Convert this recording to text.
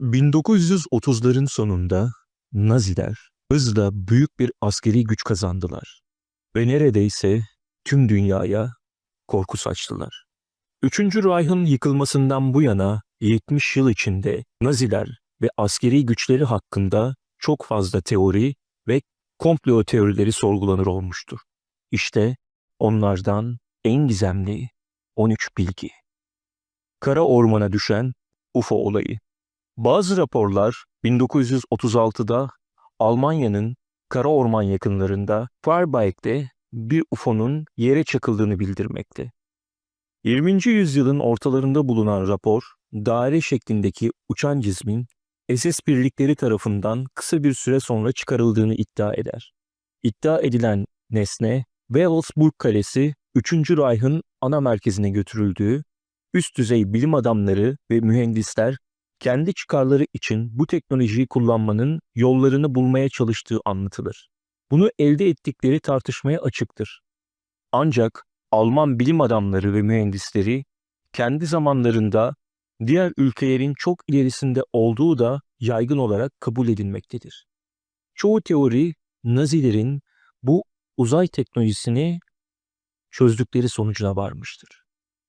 1930'ların sonunda Naziler hızla büyük bir askeri güç kazandılar ve neredeyse tüm dünyaya korku saçtılar. Üçüncü Reich'ın yıkılmasından bu yana 70 yıl içinde Naziler ve askeri güçleri hakkında çok fazla teori ve komplo teorileri sorgulanır olmuştur. İşte onlardan en gizemli 13 bilgi. Kara ormana düşen UFO olayı. Bazı raporlar 1936'da Almanya'nın kara orman yakınlarında Feuerberg'de bir UFO'nun yere çakıldığını bildirmekte. 20. yüzyılın ortalarında bulunan rapor, daire şeklindeki uçan cismin SS birlikleri tarafından kısa bir süre sonra çıkarıldığını iddia eder. İddia edilen nesne, Wewelsburg Kalesi 3. Reich'ın ana merkezine götürüldüğü, üst düzey bilim adamları ve mühendisler kendi çıkarları için bu teknolojiyi kullanmanın yollarını bulmaya çalıştığı anlatılır. Bunu elde ettikleri tartışmaya açıktır. Ancak Alman bilim adamları ve mühendisleri kendi zamanlarında diğer ülkelerin çok ilerisinde olduğu da yaygın olarak kabul edilmektedir. Çoğu teori Nazilerin bu uzay teknolojisini çözdükleri sonucuna varmıştır.